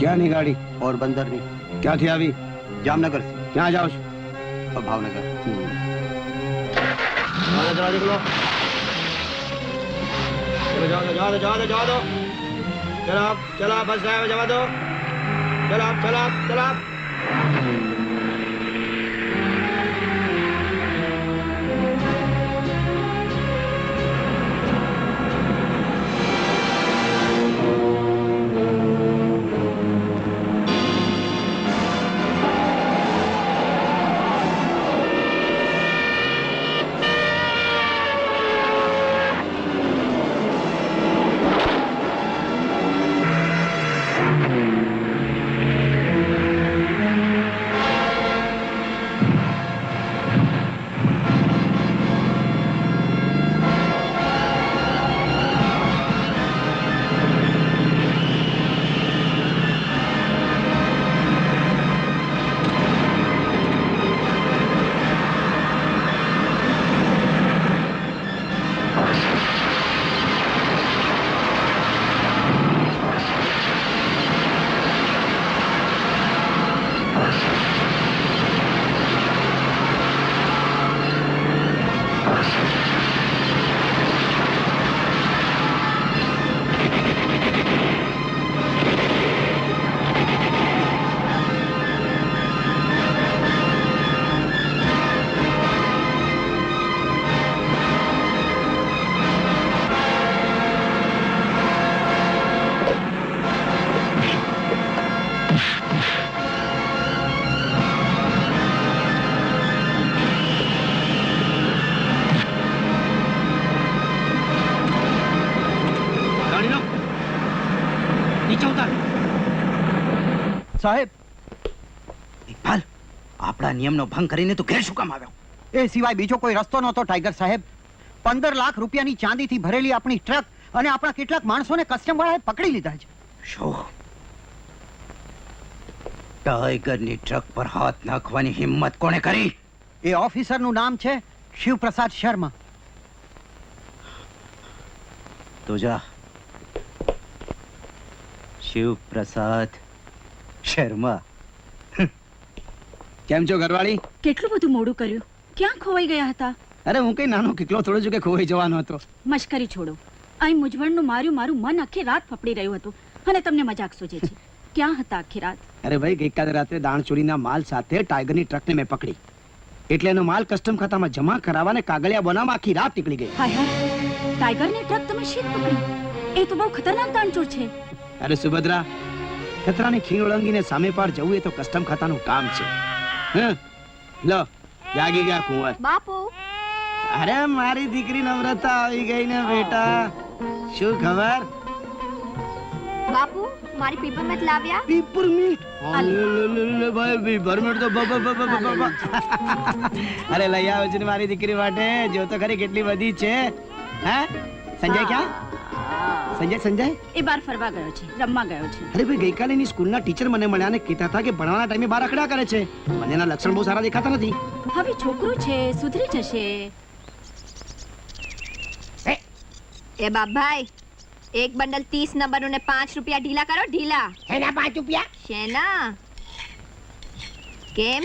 ક્યાંની ગાડી પોરબંદરની ક્યાંથી આવી? જામનગરથી ક્યાં જાઓ છો? ભાવનગર. જવા દો જવા દો જવા દો જવા દો ચલો આપ, ચલો આપ, બસ ડ્રાઈવર જવા દો. ચલો ચલો ચલો સાહેબ. ઇકબાલ આપણા નિયમનો ભંગ કરીને તું ઘેર શું કામ આવ્યો? એ સિવાય બીજો કોઈ રસ્તો નહોતો ટાઈગર સાહેબ. પંદર લાખ રૂપિયાની ચાંદીથી ભરેલી આપણી ટ્રક અને આપણા કેટલાક માણસોને કસ્ટમ વાળાએ પકડી લીધા છે. શું? ટાઈગરની ટ્રક પર હાથ નાખવાની હિંમત કોણે કરી? એ ઓફિસરનું નામ છે શિવપ્રસાદ શર્મા. તો જા. શિવપ્રસાદ શર્મા કેમ છો ઘરવાળી? કેટલું બધું મોડું કર્યું. ક્યાં ખોવાઈ ગયા હતા? અરે હું કઈ નાનો કિકલો થોડો જો કે ખોવાઈ જવાનો હતો. મશ્કરી છોડો. અહીં મૂંઝવણનું માર્યું મારું મન આખી રાત ફફડી રહ્યું હતું અને તમને મજાક સૂજે છે. ક્યાં હતા આખી રાત? અરે ભાઈ ગઈકાલે રાત્રે દાણચોરીના માલ સાથે ટાઈગરની ટ્રકને મેં પકડી. એટલે એનો માલ કસ્ટમ ખાતામાં જમા કરાવવાને કાગળિયા બનાવવા આખી રાત નીકળી ગઈ. હાય હાય. ટાઈગરની ટ્રક તમે શીત પકડી? એ તો બહુ ખતરનાક દાણચોર છે. અરે સુભદ્રા ખતરાની ખીણ ઓળંગીને સામે પાર જવું એ તો કસ્ટમ ખાતાનું કામ છે. હં? લો જાગી ગયા કુંવર. બાપુ. અરે મારી દીકરી નમ્રતા આવી ગઈ ને બેટા. શું ખબર? બાપુ મારી પીપરમેટ લાવ્યા. પીપરમેટ ભાઈ પીપરમેટ તો બ- બ- બ- બ- બ- બ- અરે લઈ આવો છે મારી દીકરી માટે. જો તો ખરી કેટલી બધી છે. હે? સંજય ક્યાં? સંજય સંજય? એ બાર ફરવા ગયો છે રમવા ગયો છે. અરે ભાઈ ગઈકાલે એની સ્કૂલના ટીચર મને મળ્યા ને કહેતા હતા કે ભણવાના ટાઈમે બાર અકડા કરે છે. મને એના લક્ષણ બહુ સારા દેખાતા નથી. હવે છોકરો છે સુધરી જશે. એ! બાપભાઈ એક બંડલ ત્રીસ નંબરનું ને પાંચ રૂપિયા ઢીલા કરો ઢીલા. એના પાંચ રૂપિયા? શેના? કેમ?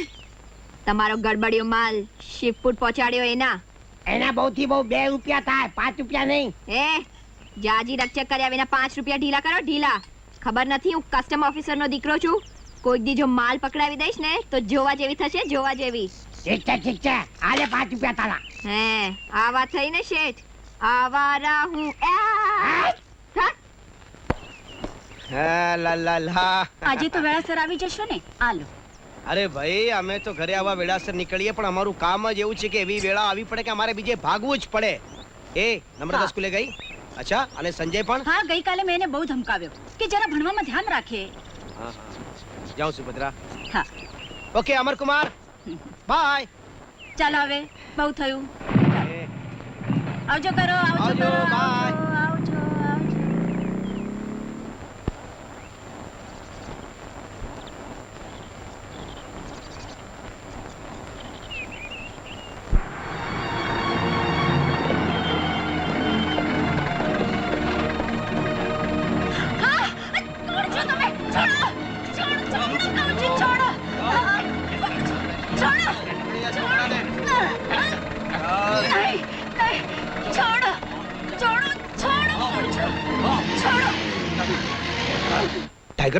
તમારો ગડબડિયો માલ શિવપુર પહોંચાડ્યો એના. એના બહુ થી બહુ બે રૂપિયા થાય પાંચ રૂપિયા નહીં. એ જાજી રક્ષક કર્યા વિના પાંચ રૂપિયા ઢીલા કરો ઢીલા. ખબર નથી હું કસ્ટમ ઓફિસરનો દીકરો છું. કોઈક દી જો માલ પકડાવી દઈશ ને તો જોવા જેવી થશે જોવા જેવી. ઠીક છે ઠીક છે. આલે પાંચ રૂપિયા તારા હે આવા થઈ ને શેઠ આવારા હું? આજે તો વેળાસર આવી જશો ને. આલો. અરે ભાઈ અમે તો ઘરે આવા વેળાસર નીકળીએ પણ અમારું કામ જ એવું છે કે એવી વેળા આવી પડે કે અમારે બીજે ભાગવું જ પડે. એ નમ્રતા સ્કૂલે ગઈ? અચ્છા અને સંજય પણ? હા ગઈકાલે મેં એને બહુ ધમકાવ્યો કે જરા ભણવામાં ધ્યાન રાખે. હા. જાઉં સુભદ્રા હા. ઓકે અમરકુમાર. બાય. ચાલો હવે બહુ થયું. આવજો કરો આવજો કરો. bye.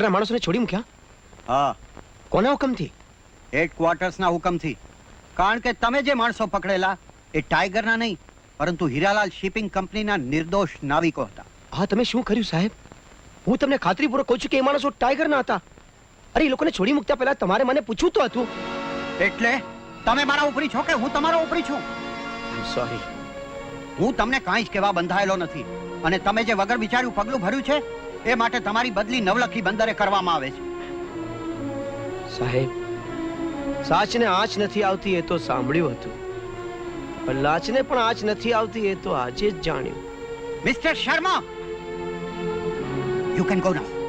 ટાઈગરના માણસોને છોડી મૂક્યા? હા. કોના હુકમથી? હેડક્વાર્ટર્સના હુકમથી. કારણ કે તમે જે માણસો પકડેલા એ ટાઈગરના નહીં પરંતુ હીરાલાલ શિપિંગ કંપનીના નિર્દોષ નાવિકો હતા. હા તમે શું કર્યું સાહેબ? હું તમને ખાતરીપૂર્વક કહું છું કે એ માણસો ટાઈગરના હતા. અરે એ લોકોને છોડી મૂકતા પહેલા તમારે મને પૂછવું તો હતું. એટલે તમે મારા ઉપરી છો કે હું તમારો ઉપરી છું? સોરી હું તમને કાંઈ જ કહેવા બંધાયેલો નથી. અને તમે જે વગર વિચાર્યું પગલું ભર્યું છે એ માટે તમારી બદલી નવલખી બંદરે કરવામાં આવે છે. સાહેબ સાચને આંચ નથી આવતી એ તો સાંભળ્યું હતું. પણ લાચને પણ આંચ નથી આવતી એ તો આજે જ જાણ્યું. Mister Sharma! You can go now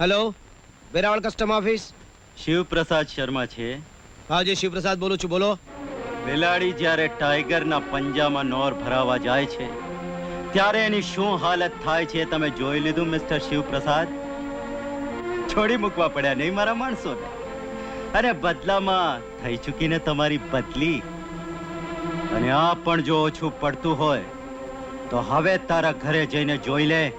hello Veraval custom office Shivprasad Sharma છે. હા જી શિવપ્રસાદ બોલું છું બોલો. બિલાડી જ્યારે ટાઈગરના પંજામાં નોર ભરાવા જાય છે ત્યારે એની શું હાલત થાય છે તમે જોઈ લીધું મિસ્ટર શિવપ્રસાદ? છોડી મૂકવા પડ્યા નહીં મારા માણસોને. અને બદલામાં થઈ ચૂકીને તમારી બદલી. અને આ પણ જો ઓછું પડતું હોય તો હવે તારા ઘરે જઈને જોઈ લે.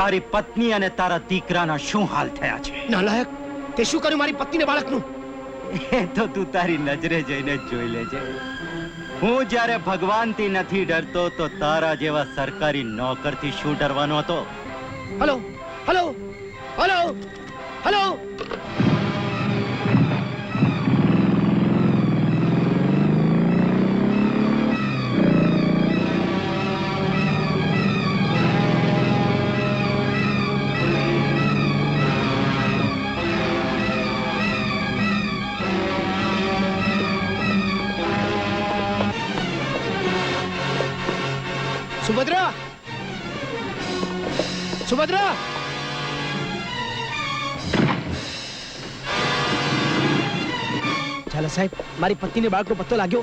તારી પત્ની અને તારા દીકરાના શું હાલ થયા છે? નાલાયક તે શું કર્યું મારી પત્નીને બાળકનું? એ તો તું તારી નજરે જઈને જોઈ લેજે. હું જ્યારે ભગવાનથી નથી ડરતો તો તારા જેવા સરકારી નોકરથી શું ડરવાનો હતો? Hello hello hello hello! Subhadra? Subhadra? પત્તો લાગ્યો.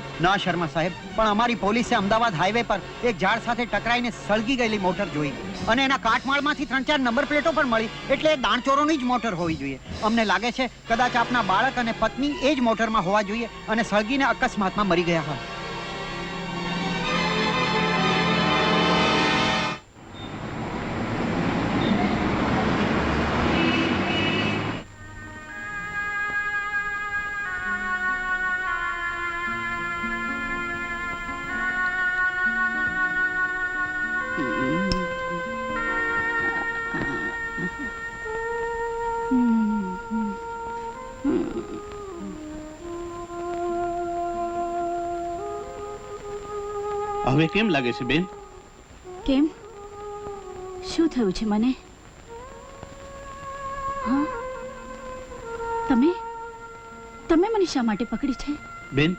સાહેબ, પણ અમારી પોલીસે અમદાવાદ હાઈવે પર એક ઝાડ સાથે ટકરાઈને સળગી ગયેલી મોટર જોઈ. અને એના કાટમાળમાંથી ત્રણ ચાર નંબર પ્લેટો પણ મળી. એટલે દાણચોરોની જ મોટર હોવી જોઈએ. અમને લાગે છે કદાચ આપના બાળક અને પત્ની એ જ મોટરમાં હોવા જોઈએ અને સળગીને અકસ્માતમાં મરી ગયા હોય. હવે કેમ લાગે છે બેન? કેમ? શું થયું છે મને? હા? તમે? તમે મને શા માટે પકડી છે? બેન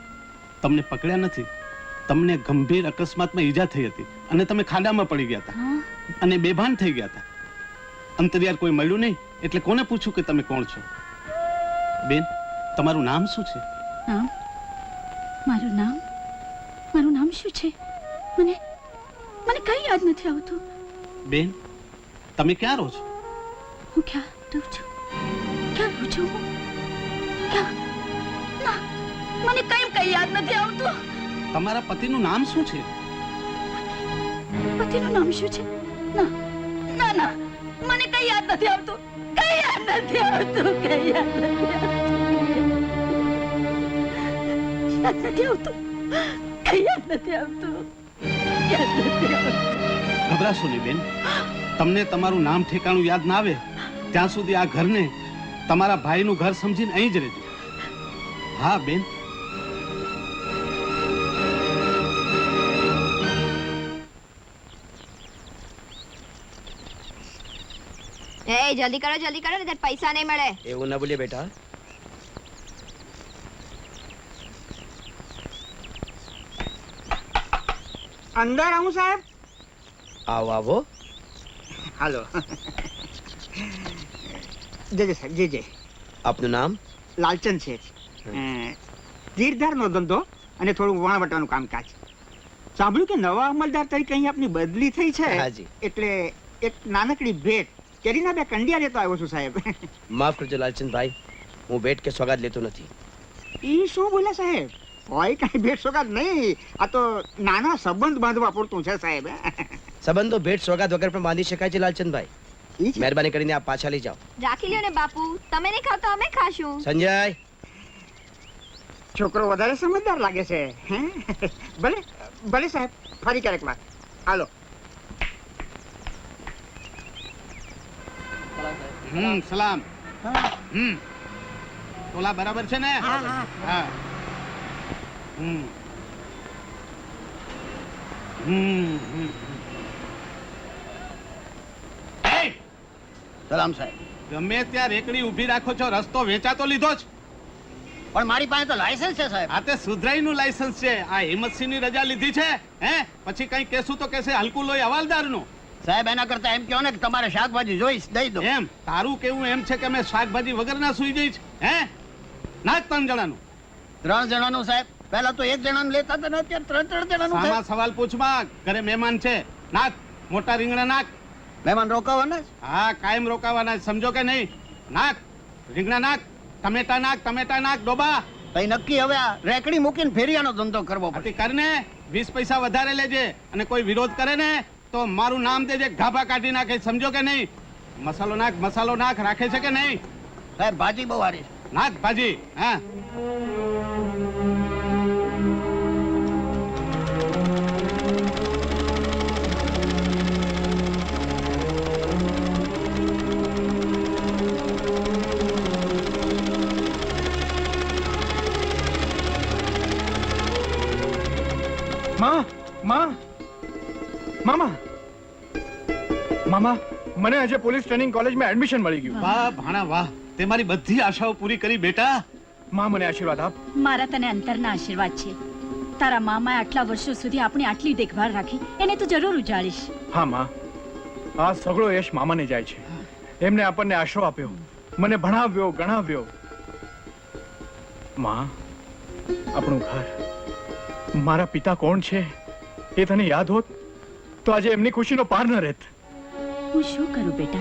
તમને પકડ્યા નથી. તમને ગંભીર અકસ્માતમાં ઈજા થઈ હતી અને તમે ખાડામાં પડી ગયા હતા. અને બેભાન થઈ ગયા હતા. અંતરિયાર કોઈ મળ્યું નહીં એટલે કોને પૂછ્યું કે તમે કોણ છો? બેન તમારું નામ શું છે? નામ મારું નામ? મારું નામ શું છે? મને મને કઈ યાદ નથી આવતું. બેન તમે ક્યાં રહો છો? હું ક્યાં રહું છું? ક્યાં રહું છું હું? ક્યાં? ના મને કઈ કઈ યાદ નથી આવતું. તમારા પતિનું નામ શું છે? પતિનું નામ શું છે? ના ના ના મને કઈ યાદ નથી આવતું. કઈ યાદ નથી આવતું કઈ યાદ નથી આવતું. યાદ નથી આવતું. કઈ યાદ નથી આવતું યાદ નથી આવતું. ગભરાશો નહીં બેન. તમને તમારું નામ ઠેકાણું યાદ ના આવે ત્યાં સુધી આ ઘરને તમારા ભાઈનું ઘર સમજીને અહીં જ રહેજો. હા બેન. એ જલ્દી કરો જલ્દી કરો ને પૈસા નહીં મળે. એવું ના બોલીએ બેટા. અંદર આવું સાહેબ? આવો આવો. હાલો. જય સાહેબ જય જય. આપનું નામ? લાલચંદ છે તીરધારનો ધંધો અને થોડું વણાવટાનું કામકાજ. સાંભળ્યું કે નવા અમલદાર તરીકે અહીં આપની બદલી થઈ છે? હાજી. એટલે એક નાનકડી ભેટ. કેરીના બે કંડિયા લેતો આવ્યો છું સાહેબ. માફ કરજો લાલચંદભાઈ. હું ભેટ કે સ્વાગત લેતો નથી. ઈ શું બોલ્યા સાહેબ? હોય કઈ ભેટ સોગાદ નહીં. આ તો નાના સંબંધ બાંધવા પૂરતું છે સાહેબ. સંબંધો ભેટ સોગાદ વગર પણ બાંધી શકાય છે લાલચંદભાઈ. મહેરબાની કરીને આપ પાછા લઈ જાઓ. રાખી લ્યો ને બાપુ. તમે નહીં ખાવ તો અમે ખાશું. સંજય. છોકરો વધારે સમજદાર લાગે છે ભલે ભલે સાહેબ ફરી ક્યારેક વાત. હાલો. હમ સલામ. હમ. ઓલા બરાબર છે ને? હા હમ હમ હમ. સલામ સાહેબ. ગમે ત્યાં રેકડી ઊભી રાખો છો રસ્તો વેચાતો લીધો જ. પણ મારી પાસે તો લાયસન્સ છે સાહેબ. આ તે સુધરાઈનું લાયસન્સ છે. આ હિંમતસિંહની રજા લીધી છે હે? પછી કઈ કેસું તો કેસે હલકું લોહી હવાલદારનું. સાહેબ એના કરતા એમ કહો ને કે તમારે શાકભાજી જોઈશ દઈ દો. એમ? તારું કેવું એમ છે કે મેં શાકભાજી વગરના સુઈ જઈશ હે? ના ત્રણ જણાનું. ત્રણ જણાનું સાહેબ? પહેલા તો એક જણાનું લેતા હતા ને અત્યારે ત્રણ ત્રણ જણાનું સામા સવાલ પૂછમાં ઘરે મહેમાન છે. નાખ. મોટા રીંગણા નાખ. મહેમાન રોકાવાના હા કાયમ રોકાવાના સમજો કે નહીં? નાખ. રીંગણા નાખ. ટમેટા નાખ ટમેટા નાખ ડોબા. તઈ નક્કી હવે આ રેકડી મૂકીને ફેરિયાનો ધંધો કરવો પડે. કરને. વીસ પૈસા વધારે લેજે અને કોઈ વિરોધ કરે ને તો મારું નામ દેજે ગાભા કાઢી નાખે. સમજો કે નહીં? મસાલો નાખ મસાલો નાખ. રાખે છે કે નહીં? સાહેબ ભાજી બહુ હારી નાખ ભાજી. હા. માં મામા? મામા મને આજે પોલીસ ટ્રેનિંગ કોલેજમાં એડમિશન મળી ગયું. વાહ ભાણા વાહ. તે મારી બધી આશાઓ પૂરી કરી બેટા. માં મને આશીર્વાદ આપ. મારા તને અંતરના આશીર્વાદ છે. તારા મામાએ આટલા વર્ષો સુધી આપણી આટલી દેખભાળ રાખી એને તું જરૂર ઉજાડીશ હા માં. આ સગળો યશ મામાને જાય છે. એમને આપણને આશરો આપ્યો. મને ભણાવ્યો ગણાવ્યો. માં આપણું ઘર. મારા પિતા કોણ છે? એ તને યાદ હોત તો આજે એમની ખુશીનો પાર ન રહેત. હું શું કરું બેટા?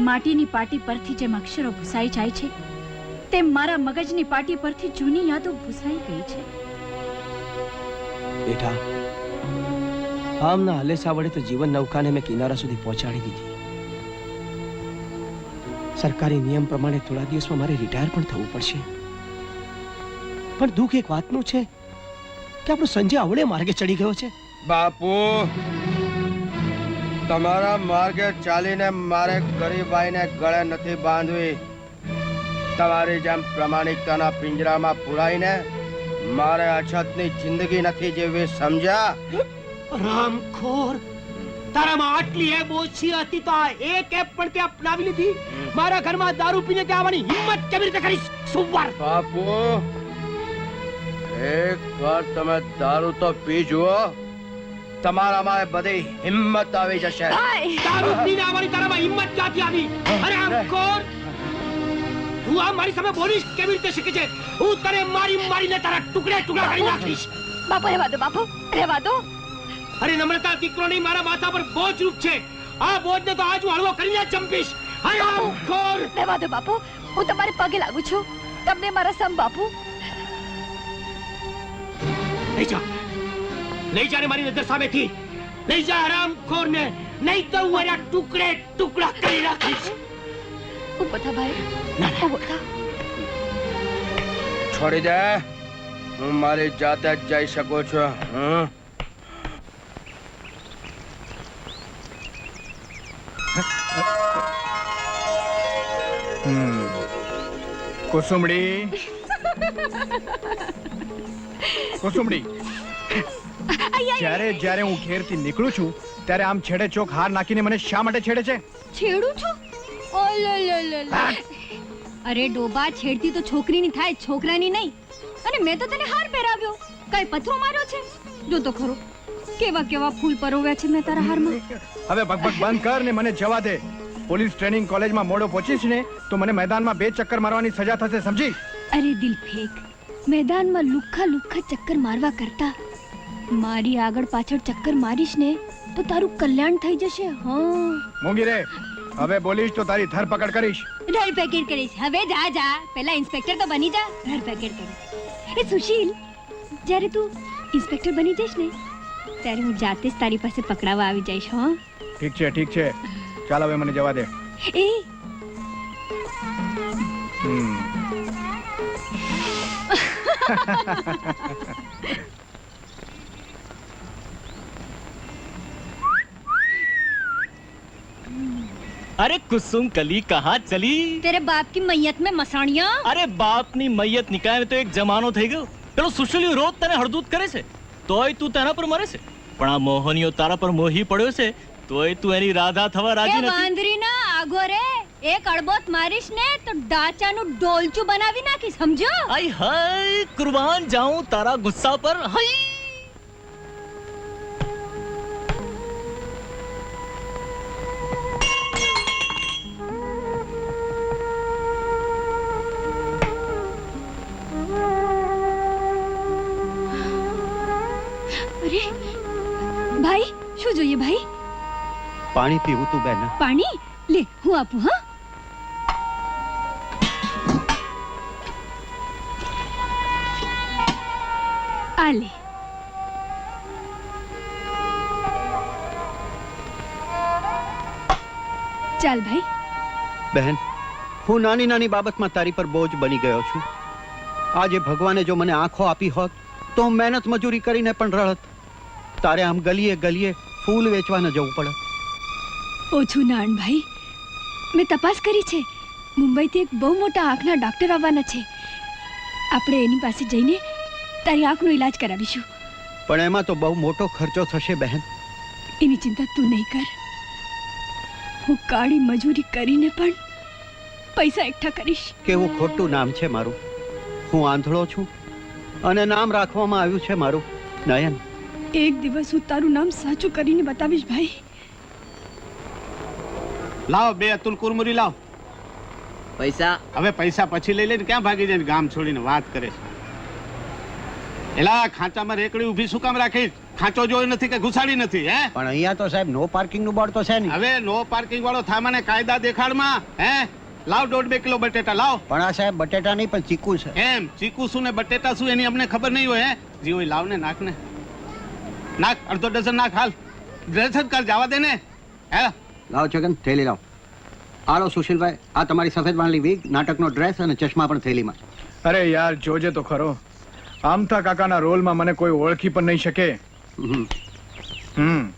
માટીની પાટી પરથી જેમ અક્ષરો ભૂસાઈ જાય છે તેમ મારા મગજની પાટી પરથી જૂની યાદો ભૂસાઈ ગઈ છે. બેટા આમના હલેસા વડે તો જીવન નૌકાને મેં કિનારા સુધી પહોંચાડી દીધી. સરકારી નિયમ પ્રમાણે થોડા દિવસમાં મારે રિટાયર પણ થવું પડશે. પણ દુઃખ એક વાતનું છે કે આપણો સંજય આવડે માર્ગે ચડી ગયો છે? બાપુ તમારા માર્ગે ચાલીને મારે ગરીબાઈને ગળે નથી બાંધવી. તમારી જેમ પ્રમાણિકતાના પિંજરામાં પુરાઈને મારે અછતની જિંદગી નથી જીવવી સમજ્યા? રામખોર તારામાં આટલી એબ ઓછી હતી તો આ એક એપ પણ તે અપનાવી લીધી? મારા ઘરમાં દારૂ પીને તે આવવાની હિંમત કેવી રીતે કરી સુવાર! બાપુ એક વાર તમે દારૂ તો પી જુઓ તમારામાં બધી હિંમત આવી જશે. દારૂ પીને અમારી તારામાં હિંમત ક્યાંથી આવી? અરે રામખોર તું આ મારી સામે બોલીશ કેવી રીતે શીખે છે? હું તને મારી મારીને તારા ટુકડે ટુકડા કરી નાખીશ. બાપુ રહેવા દો બાપુ રહેવા દો. અરે નમ્રતા દીકરો નહીં મારા માથા પર બોજ રૂપ છે. આ બોજને તો આજ હું હળવો કરીને ચંપીશ. અરે રામખોર રહેવા દો બાપુ. હું તમારે પગે લાગુ છું. તમને મારા સમ બાપુ લઈ જા. લઈ જા ને મારી નજર સામેથી. લઈ જા હરામખોર ને નહીં તો હું એના ટુકડે ટુકડા કરી નાખીશ ઓ થા ભાઈ ઊભો થા છોડી દે. હું મારી જાતે જ જઈ શકું છું. હમ. હમ. કુસુમડી. કુસુમડી જ્યારે જ્યારે હું ઘેરથી નીકળું છું ત્યારે આમ છેડે ચોક હાર નાખીને મને શા માટે છેડે છે? છેડું છું. અરે ડોબા છેડતી તો છોકરીની થાય છોકરાની નહીં. અને મેં તો તને હાર પહેરાવ્યો. કઈ પથરો માર્યો છે? જો તો ખરો. કેવા કેવા ફૂલ પરોવ્યા છે મેં તારા હારમાં. હવે ભગભગ બંધ કર ને મને જવા દે. પોલીસ ટ્રેનિંગ કોલેજમાં મોડો પહોંચીશ ને તો મને મેદાનમાં બે ચક્કર મારવાની સજા થશે સમજી? અરે દિલ ફેક. મેદાનમાં લુખ્ખા લુખ્ખા ચક્કર મારવા કરતા. મારી આગળ પાછળ ચક્કર મારીશ ને તો તારું કલ્યાણ થઈ જશે હા. મોંઘી રે. હવે બોલીશ તો તારી ધરપકડ કરીશ. ધર પેકેટ કરીશ. હવે જા જા. પેલા ઇન્સ્પેક્ટર તો બની જા. ધરપકડ કરીશ. એ સુશીલ જ્યારે તું ઇન્સ્પેક્ટર બની જઈશ ને ત્યારે હું જાતે જ તારી પાસે પકડાવવા આવી જઈશ હા. ઠીક છે ઠીક છે. ચાલ હવે મને જવા દે. એ अरे कुसुम कली कहाँ चली તેરે બાપ કી મૈયત મેં મસાણિયા અરે બાપની મૈયત નિકાય તો એક જમાનો થઈ ગયો પેલો સુશલ્યું રોજ તને હળદૂત કરે છે તોય તું તેના પર મરે છે પણ આ મોહનીયો તારા પર મોહી પડ્યો છે તોય તું એની રાધા થવા એ રાજી નથી વાંદરી ના આગો રે એક અડબોત મારીશ ને તો ડાચાનું ડોલચું બનાવી નાખી સમજો? આય હાય કુરબાન જાઉં તારા ગુસ્સા પર. હાય ભાઈ શું જોઈએ ભાઈ? પાણી પીવું તું બેન. પાણી? લે હું આપું હા? આ લે ચાલ ભાઈ. બહેન હું નાની નાની બાબતમાં તારી પર બોજ બની ગયો છું. આજે ભગવાને જો મને આંખો આપી હોત તો હું મહેનત મજૂરી કરીને પણ રડત. તારે આમ ગલીએ ગલીએ ફૂલ વેચવા ન જવું પડત. ઓછું નાણ ભાઈ. મેં તપાસ કરી છે. મુંબઈથી એક બહુ મોટા આંખના ડોક્ટર આવવાના છે. આપણે એની પાસે જઈને તારી આંખનો ઈલાજ કરાવીશું. પણ એમાં તો બહુ મોટો ખર્ચો થશે બહેન. એની ચિંતા તું નહીં કર. હું કાળી મજૂરી કરીને પણ પૈસા એકઠા કરીશ. કેવું ખોટું નામ છે મારું? હું આંધળો છું અને નામ રાખવામાં આવ્યું છે મારું નયન. એક દિવસ હું તારું નામ સાચું કરીને બતાવીશ ભાઈ. લાવ બે અતુલ કુરમુરી લાવ. પૈસા? હવે પૈસા પછી લઈ લઈને ક્યાં ભાગી જાય ગામ છોડીને વાત કરે છે? એલા ખાંચામાં રેકડી ઊભી શું કામ રાખી? ખાંચો જોયો નથી કે ઘુસાડી નથી હે? પણ અહીંયા તો સાહેબ નો પાર્કિંગનું બોર્ડ તો છે ને હવે નો પાર્કિંગ વાળો થામાને કાયદા દેખાડમાં હે? લાવ દોઢ બે કિલો બટેટા લાવ. પણ આ સાહેબ બટેટા નહીં પણ ચીકુ છે. એમ ચીકુ શું ને બટેટા શું એની અમને ખબર નહીં હોય હે? જી હોય લાવ ને નાખ ને. નાખ અડધો ડઝન નાખ હાલ. ડઝન કર જવા દે ને. હે? લાવ છગન થેલી લાવ. આલો સુશીલભાઈ આ તમારી સફેદ વાળલી વીક નાટકનો ડ્રેસ અને ચશ્મા પણ થેલીમાં. અરે યાર જોજે તો ખરો. આમથા કાકાના રોલમાં મને કોઈ ઓળખી પણ નહીં શકે હમ.